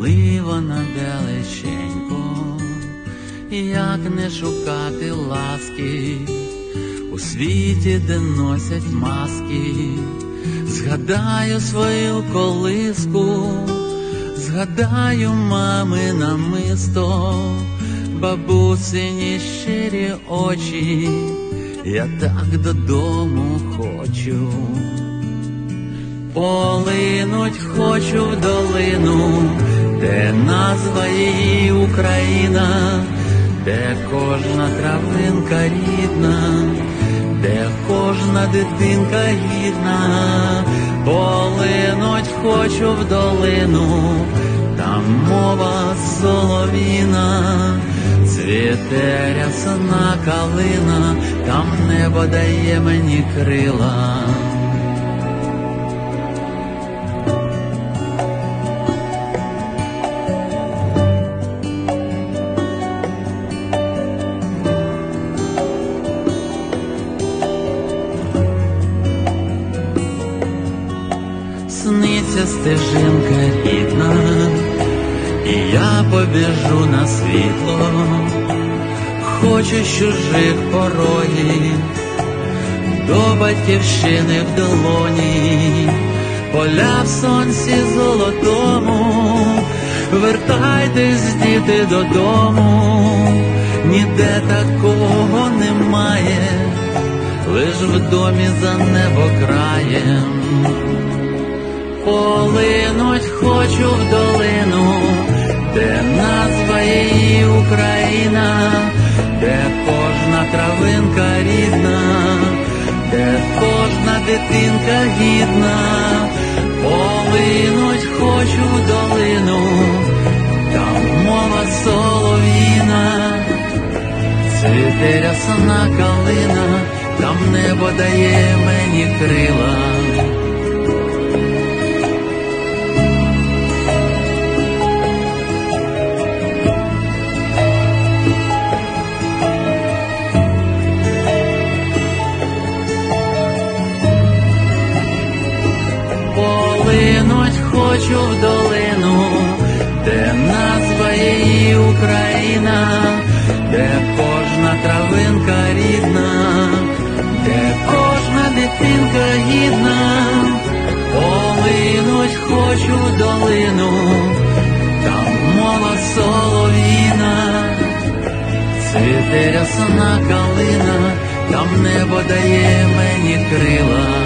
коли вона далеченько, як не шукати ласки у світі, де носять маски, згадаю свою колиску, згадаю мами намисто, бабусині щирі очі, я так додому хочу. Полинуть хочу в долину де назва її Україна, де кожна травинка рідна, де кожна дитинка гідна, полинуть хочу в долину, там мова соловіна, цвіте рясна калина, там небо дає мені крила. Сниться стежинка рідна, і я побіжу на світло, хочу з чужих порогів, до батьківщини в долоні, поля в сонці золотому, вертайтесь, діти, додому, ніде такого немає, лиш в домі за небо краєм полинуть хочу в долину, де назва її Україна, де кожна травинка рідна, де кожна дитинка гідна, полинуть хочу в долину, там мова солов'їна, цвіте рясна калина, там небо дає мені крила. Хочу в долину, де назва її Україна, де кожна травинка рідна, де кожна дитинка гідна, полинуть хочу в долину, там мова соловіна, цвіте рясна калина, там небо дає мені крила.